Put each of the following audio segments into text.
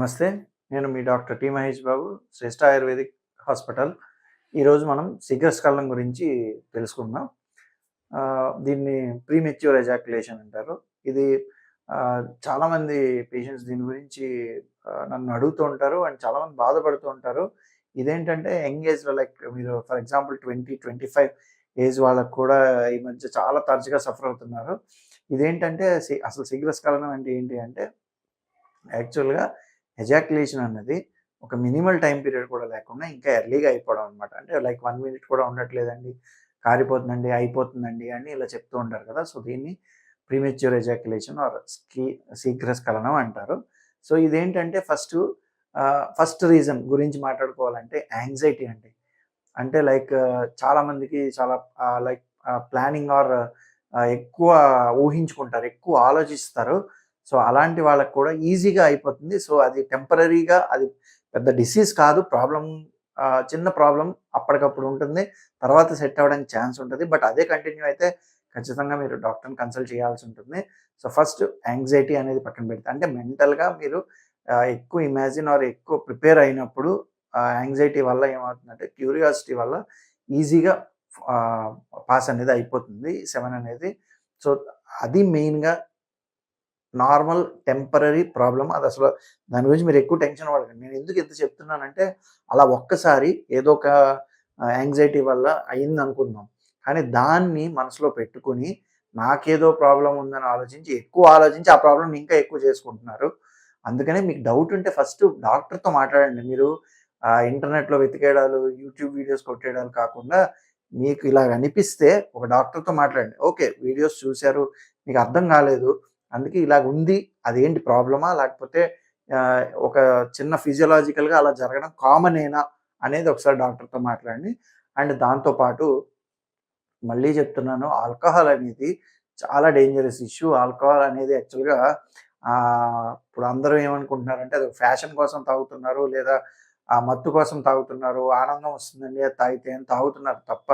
నమస్తే నేను మీ doctor T Mahesh Babu Shreshta ayurvedic hospital. ఈరోజు మనం శీఘ్రస్ఖలనం గురించి తెలుసుకుందాం. దీన్ని ప్రీమెచ్యూర్ ఎజాక్యులేషన్ అంటారు. ఇది చాలామంది పేషెంట్స్ దీని గురించి నన్ను అడుగుతూ ఉంటారు అండ్ చాలామంది బాధపడుతూ ఉంటారు. ఇదేంటంటే యంగ్ ఏజ్లో లైక్ మీరు for example twenty twenty five age వాళ్ళకు కూడా ఈ మధ్య చాలా తరచుగా సఫర్ అవుతున్నారు. ఇదేంటంటే సి- అసలు శీఘ్రస్ఖలనం అంటే ఏంటి అంటే యాక్చువల్గా ఎజాక్యులేషన్ అన్నది ఒక మినిమల్ టైం పీరియడ్ కూడా లేకుండా ఇంకా ఎర్లీగా అయిపోవడం అనమాట అంటే లైక్ వన్ మినిట్ కూడా ఉండట్లేదండి. కారిపోతుందండి అయిపోతుందండి అని ఇలా చెప్తూ ఉంటారు కదా. సో దీన్ని ప్రీమెచ్యూర్ ఎజాక్యులేషన్ ఆర్ స్కీ శీఘ్రస్ఖలనం అంటారు. సో ఇదేంటంటే ఫస్ట్ ఫస్ట్ రీజన్ గురించి మాట్లాడుకోవాలంటే యాంగ్జైటీ అండి. అంటే లైక్ చాలా మందికి చాలా లైక్ ప్లానింగ్ ఆర్ ఎక్కువ ఊహించుకుంటారు ఎక్కువ ఆలోచిస్తారు. సో అలాంటి వాళ్ళకి కూడా ఈజీగా అయిపోతుంది. సో అది టెంపరీగా అది పెద్ద డిసీజ్ కాదు. ప్రాబ్లం చిన్న ప్రాబ్లం అప్పటికప్పుడు ఉంటుంది. తర్వాత సెట్ అవ్వడానికి ఛాన్స్ ఉంటుంది. బట్ అదే కంటిన్యూ అయితే ఖచ్చితంగా మీరు డాక్టర్ని కన్సల్ట్ చేయాల్సి ఉంటుంది. సో ఫస్ట్ యాంగ్జైటీ అనేది పక్కన పెడితే. అంటే మెంటల్గా మీరు ఎక్కువ ఇమాజిన్ ఆర్ ఎక్కువ ప్రిపేర్ అయినప్పుడు యాంగ్జైటీ వల్ల ఏమవుతుందంటే క్యూరియాసిటీ వల్ల ఈజీగా పాస్ అనేది అయిపోతుంది. సెవెన్ అనేది. సో అది మెయిన్గా నార్మల్ టెంపరీ ప్రాబ్లం అది అసలు దాని గురించి మీరు ఎక్కువ టెన్షన్ పడకండి. నేను ఎందుకు ఎంత చెప్తున్నానంటే అలా ఒక్కసారి ఏదో ఒక యాంగ్జైటీ వల్ల అయింది అనుకుందాం. కానీ దాన్ని మనసులో పెట్టుకుని నాకేదో ప్రాబ్లం ఉందని ఆలోచించి ఎక్కువ ఆలోచించి ఆ ప్రాబ్లం ఇంకా ఎక్కువ చేసుకుంటున్నారు. అందుకనే మీకు డౌట్ ఉంటే ఫస్ట్ డాక్టర్తో మాట్లాడండి. మీరు ఇంటర్నెట్లో వెతికేయడాలు యూట్యూబ్ వీడియోస్ కొట్టేయడాలు కాకుండా మీకు ఇలా అనిపిస్తే ఒక డాక్టర్తో మాట్లాడండి. ఓకే వీడియోస్ చూశారు మీకు అర్థం కాలేదు అందుకే ఇలాగ ఉంది. అదేంటి ప్రాబ్లమా? లేకపోతే ఒక చిన్న ఫిజియలాజికల్గా అలా జరగడం కామనేనా అనేది ఒకసారి డాక్టర్తో మాట్లాడండి. అండ్ దాంతోపాటు మళ్ళీ చెప్తున్నాను ఆల్కహాల్ అనేది చాలా డేంజరస్ ఇష్యూ. ఆల్కహాల్ అనేది యాక్చువల్గా ఇప్పుడు అందరూ ఏమనుకుంటున్నారంటే అది ఫ్యాషన్ కోసం తాగుతున్నారు లేదా ఆ మత్తు కోసం తాగుతున్నారు ఆనందం వస్తుందండి తాగితే అని తాగుతున్నారు తప్ప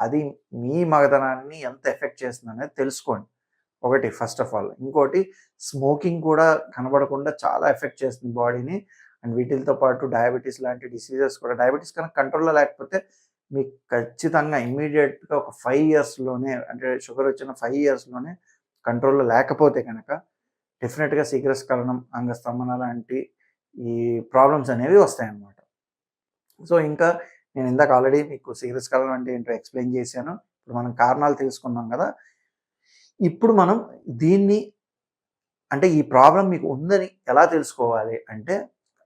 అది మీ మగతనాన్ని ఎంత ఎఫెక్ట్ చేస్తుంది అనేది తెలుసుకోండి. ఒకటి ఫస్ట్ ఆఫ్ ఆల్. ఇంకోటి స్మోకింగ్ కూడా కనబడకుండా చాలా ఎఫెక్ట్ చేస్తుంది బాడీని. అండ్ వీటితో పాటు డయాబెటీస్ లాంటి డిసీజెస్ కూడా డయాబెటీస్ కనుక కంట్రోల్లో లేకపోతే మీకు ఖచ్చితంగా ఇమీడియట్గా ఒక ఫైవ్ ఇయర్స్లోనే అంటే షుగర్ వచ్చిన ఫైవ్ ఇయర్స్లోనే కంట్రోల్లో లేకపోతే కనుక డెఫినెట్గా శీఘ్రస్ఖలనం అంగస్తంభన లాంటి ఈ ప్రాబ్లమ్స్ అనేవి వస్తాయన్నమాట. సో ఇంకా నేను ఇందాక ఆల్రెడీ మీకు శీఘ్రస్ఖలనం అంటే ఏంటో ఎక్స్ప్లెయిన్ చేశాను. ఇప్పుడు మనం కారణాలు తెలుసుకున్నాం కదా. ఇప్పుడు మనం దీన్ని అంటే ఈ ప్రాబ్లం మీకు ఉందని ఎలా తెలుసుకోవాలి అంటే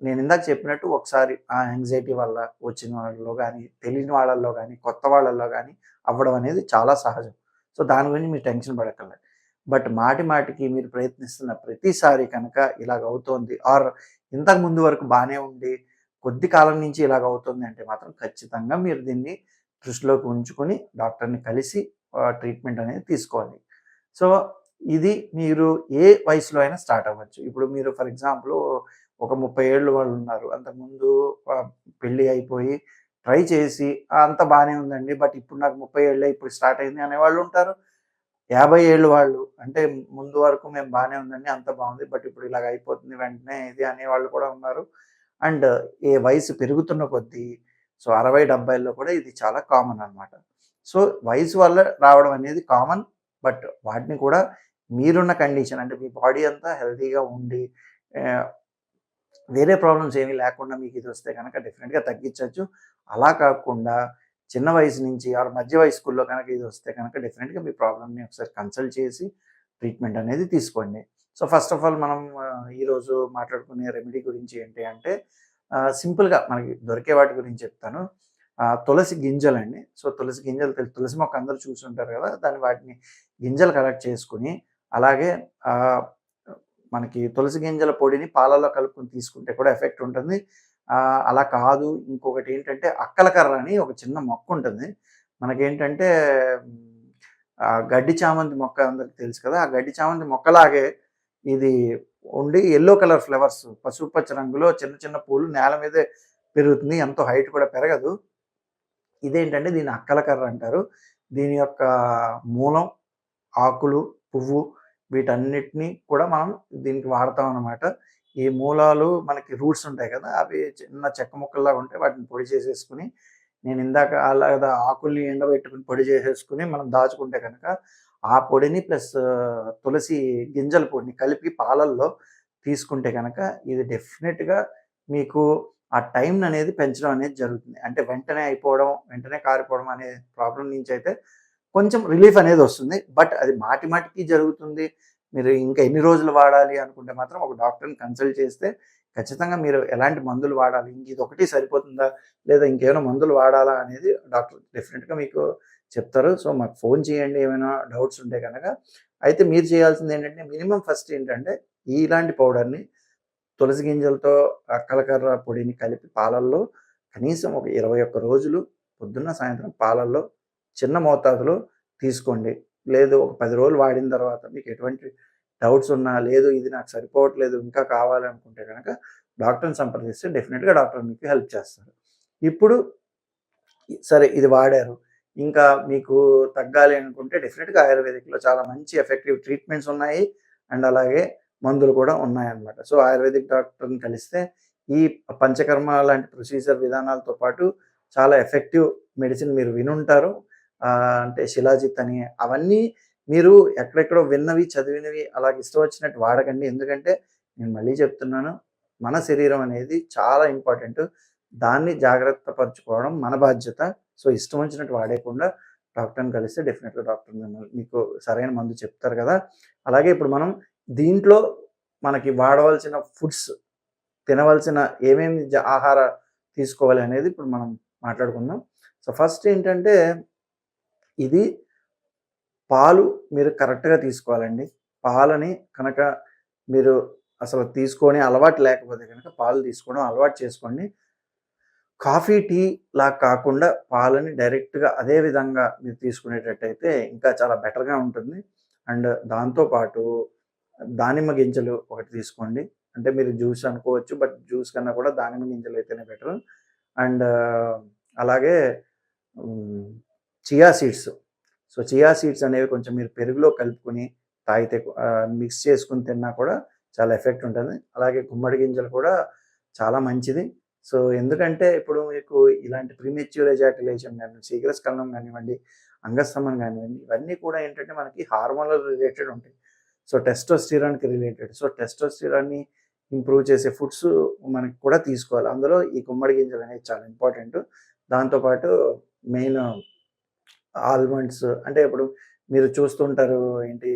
నేను ఇందాక చెప్పినట్టు ఒకసారి ఆ యాంగ్జైటీ వల్ల వచ్చిన వాళ్ళలో కానీ తెలియని వాళ్ళల్లో కానీ కొత్త వాళ్ళల్లో కానీ అవ్వడం అనేది చాలా సహజం. సో దాని గురించి మీరు టెన్షన్ పడక్కర్లేదు. బట్ మాటి మాటికి మీరు ప్రయత్నిస్తున్న ప్రతిసారి కనుక ఇలాగ అవుతోంది ఆర్ ఇంతకు ముందు వరకు బాగానే ఉండి కొద్ది కాలం నుంచి ఇలాగ అవుతుంది అంటే మాత్రం ఖచ్చితంగా మీరు దీన్ని దృష్టిలోకి ఉంచుకొని డాక్టర్ని కలిసి ట్రీట్మెంట్ అనేది తీసుకోవాలి. సో ఇది మీరు ఏ వయసులో అయినా స్టార్ట్ అవ్వచ్చు. ఇప్పుడు మీరు ఫర్ ఎగ్జాంపుల్ ఒక ముప్పై ఏళ్ళు వాళ్ళు ఉన్నారు. అంతకుముందు పెళ్ళి అయిపోయి ట్రై చేసి అంత బాగానే ఉందండి. బట్ ఇప్పుడు నాకు ముప్పై ఏళ్ళే ఇప్పుడు స్టార్ట్ అయింది అనేవాళ్ళు ఉంటారు. యాభై ఏళ్ళు వాళ్ళు అంటే ముందు వరకు మేము బాగానే ఉందండి అంత బాగుంది. బట్ ఇప్పుడు ఇలాగ అయిపోతుంది వెంటనే ఇది అనేవాళ్ళు కూడా ఉన్నారు. అండ్ ఏ వయసు పెరుగుతున్న కొద్దీ సో అరవై డెబ్బైల్లో కూడా ఇది చాలా కామన్ అన్నమాట. సో వయసు వల్ల రావడం అనేది కామన్. బట్ వాటిని కూడా మీరున్న కండిషన్ అంటే మీ బాడీ అంతా హెల్తీగా ఉండి వేరే ప్రాబ్లమ్స్ ఏమీ లేకుండా మీకు ఇది వస్తే కనుక డెఫినెట్గా తగ్గించవచ్చు అలా కాకుండా చిన్న వయసు నుంచి ఆరు మధ్య వయస్కుల్లో కనుక ఇది వస్తే కనుక డెఫినెట్గా మీ ప్రాబ్లమ్ని ఒకసారి కన్సల్ట్ చేసి ట్రీట్మెంట్ అనేది తీసుకోండి. సో ఫస్ట్ ఆఫ్ ఆల్ మనం ఈరోజు మాట్లాడుకునే రెమెడీ గురించి ఏంటి అంటే సింపుల్గా మనకి దొరికే వాటి గురించి చెప్తాను. తులసి గింజలండి. సో తులసి గింజలు తులసి మొక్క అందరూ చూసుంటారు కదా దాన్ని వాటిని గింజలు కలెక్ట్ చేసుకుని అలాగే ఆ, మనకి తులసి గింజల పొడిని పాలలో కలుపుకొని తీసుకుంటే కూడా ఎఫెక్ట్ ఉంటుంది. ఆ, అలా కాదు ఇంకొకటి ఏంటంటే అక్కల కర్ర అని ఒక చిన్న మొక్క ఉంటుంది. మనకేంటంటే గడ్డి చామంతి మొక్క అందరికి తెలుసు కదా ఆ గడ్డి చామంతి మొక్కలాగే ఇది ఉండి ఎల్లో కలర్ ఫ్లవర్స్ పసుపు పచ్చ రంగులో చిన్న చిన్న పూలు నేల మీదే పెరుగుతుంది. ఎంతో హైట్ కూడా పెరగదు. ఇదేంటంటే దీని అక్కల కర్ర అంటారు. దీని యొక్క మూలం ఆకులు పువ్వు వీటన్నిటిని కూడా మనం దీనికి వాడతాం అన్నమాట. ఈ మూలాలు మనకి రూట్స్ ఉంటాయి కదా అవి చిన్న చెక్క ముక్కల్లాగా ఉంటాయి వాటిని పొడి చేసేసుకుని నేను ఇందాక అలాగా ఆకుల్ని ఎండబెట్టుకుని పొడి చేసేసుకుని మనం దాచుకుంటే కనుక ఆ పొడిని ప్లస్ తులసి గింజల పొడిని కలిపి పాలల్లో తీసుకుంటే కనుక ఇది డెఫినెట్గా మీకు ఆ టైం అనేది పెంచడం అనేది జరుగుతుంది. అంటే వెంటనే అయిపోవడం వెంటనే కారిపోవడం అనే ప్రాబ్లం నుంచి అయితే కొంచెం రిలీఫ్ అనేది వస్తుంది. బట్ అది మాటి మాటికి జరుగుతుంది. మీరు ఇంకా ఎన్ని రోజులు వాడాలి అనుకుంటే మాత్రం ఒక డాక్టర్ని కన్సల్ట్ చేస్తే ఖచ్చితంగా మీరు ఎలాంటి మందులు వాడాలి ఇంక ఇది ఒకటి సరిపోతుందా లేదా ఇంకేమైనా మందులు వాడాలా అనేది డాక్టర్ డెఫినెట్గా మీకు చెప్తారు. సో మాకు ఫోన్ చేయండి ఏమైనా డౌట్స్ ఉంటే కనుక. అయితే మీరు చేయాల్సింది ఏంటంటే మినిమం ఫస్ట్ ఏంటంటే ఇలాంటి పౌడర్ని తులసి గింజలతో అక్కలకర్ర పొడిని కలిపి పాలల్లో కనీసం ఒక ఇరవై ఒక్క రోజులు పొద్దున్న సాయంత్రం పాలల్లో చిన్న మోతాదులో తీసుకోండి. లేదు ఒక పది రోజులు వాడిన తర్వాత మీకు ఎటువంటి డౌట్స్ ఉన్నా లేదు ఇది నాకు సరిపోవట్లేదు ఇంకా కావాలనుకుంటే కనుక డాక్టర్ని సంప్రదిస్తే డెఫినెట్గా డాక్టర్ మీకు హెల్ప్ చేస్తారు. ఇప్పుడు సరే ఇది వాడారు. ఇంకా మీకు తగ్గాలి అనుకుంటే డెఫినెట్గా ఆయుర్వేదిక్లో చాలా మంచి ఎఫెక్టివ్ ట్రీట్మెంట్స్ ఉన్నాయి. అండ్ అలాగే మందులు కూడా ఉన్నాయన్నమాట. సో ఆయుర్వేదిక్ డాక్టర్ని కలిస్తే ఈ పంచకర్మ లాంటి ప్రొసీజర్ విధానాలతో పాటు చాలా ఎఫెక్టివ్ మెడిసిన్ మీరు వినుంటారు. అంటే శిలాజిత్ అని అవన్నీ మీరు ఎక్కడెక్కడో విన్నవి చదివినవి అలాగే ఇష్టం వచ్చినట్టు వాడకండి. ఎందుకంటే నేను మళ్ళీ చెప్తున్నాను మన శరీరం అనేది చాలా ఇంపార్టెంట్. దాన్ని జాగ్రత్త పరచుకోవడం మన బాధ్యత. సో ఇష్టం వచ్చినట్టు వాడేయకుండా డాక్టర్ని కలిస్తే డెఫినెట్గా డాక్టర్ మీకు సరైన మందు చెప్తారు కదా. అలాగే ఇప్పుడు మనం దీంట్లో మనకి వాడవలసిన ఫుడ్స్ తినవలసిన ఏమేమి ఆహార తీసుకోవాలి అనేది ఇప్పుడు మనం మాట్లాడుకుందాం. సో ఫస్ట్ ఏంటంటే ఇది పాలు మీరు కరెక్ట్గా తీసుకోవాలండి. పాలని కనుక మీరు అసలు తీసుకొని అలవాటు లేకపోతే కనుక పాలు తీసుకోవడం అలవాటు చేసుకోండి. కాఫీ టీ లా కాకుండా పాలని డైరెక్ట్గా అదే విధంగా మీరు తీసుకునేటట్టయితే ఇంకా చాలా బెటర్గా ఉంటుంది. అండ్ దాంతోపాటు దానిమ్మ గింజలు ఒకటి తీసుకోండి. అంటే మీరు జ్యూస్ అనుకోవచ్చు బట్ జ్యూస్ కన్నా కూడా దానిమ్మ గింజలు అయితేనే బెటర్. అండ్ అలాగే chia seeds. So chia seeds అనేవి కొంచెం మీరు పెరుగులో కలుపుకొని తాగితే మిక్స్ చేసుకుని తిన్నా కూడా చాలా ఎఫెక్ట్ ఉంటుంది. అలాగే గుమ్మడి గింజలు కూడా చాలా మంచిది. సో ఎందుకంటే ఇప్పుడు మీకు ఇలాంటి ప్రీమెచ్యూర్ ఎజాక్యులేషన్ కానీ శీఘ్రస్కలనం కానివ్వండి అంగస్తమం కానివ్వండి ఇవన్నీ కూడా ఏంటంటే మనకి హార్మోనల్ రిలేటెడ్ ఉంటాయి. సో టెస్టోస్టిరాన్కి రిలేటెడ్ సో టెస్టోస్టిరాన్ని ఇంప్రూవ్ చేసే ఫుడ్స్ మనకి కూడా తీసుకోవాలి. అందులో ఈ గుమ్మడి గింజలు అనేది చాలా ఇంపార్టెంట్ దాంతోపాటు మెయిన్ ఆల్మండ్స్ అంటే ఇప్పుడు మీరు చూస్తుంటారు ఏంటి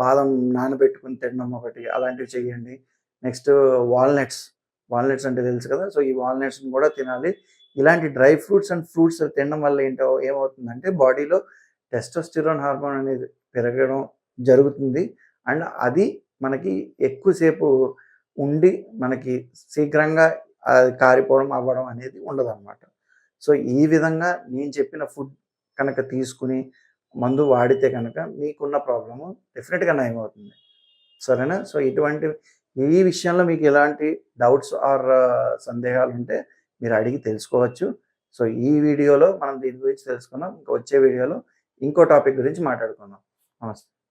బాదం నానబెట్టుకుని తినడం ఒకటి అలాంటివి చేయండి. నెక్స్ట్ వాల్నట్స్ వాల్నట్స్ అంటే తెలుసు కదా సో ఈ వాల్నట్స్ని కూడా తినాలి. ఇలాంటి డ్రై ఫ్రూట్స్ అండ్ ఫ్రూట్స్ తినడం వల్ల ఏంటో ఏమవుతుందంటే బాడీలో టెస్టోస్టిరోన్ హార్మోన్ అనేది పెరగడం జరుగుతుంది. అండ్ అది మనకి ఎక్కువసేపు ఉండి మనకి శీఘ్రంగా అది కారిపోవడం అవ్వడం అనేది ఉండదు సో ఈ విధంగా నేను చెప్పిన ఫుడ్ కనుక తీసుకుని మందు వాడితే కనుక మీకున్న ప్రాబ్లము డెఫినెట్గా నయమవుతుంది. సరేనా? సో ఇటువంటి ఈ విషయంలో మీకు ఎలాంటి డౌట్స్ ఆర్ సందేహాలు ఉంటే మీరు అడిగి తెలుసుకోవచ్చు. సో ఈ వీడియోలో మనం దీని గురించి తెలుసుకుందాం ఇంకా వచ్చే వీడియోలో ఇంకో టాపిక్ గురించి మాట్లాడుకుందాం. నమస్తే.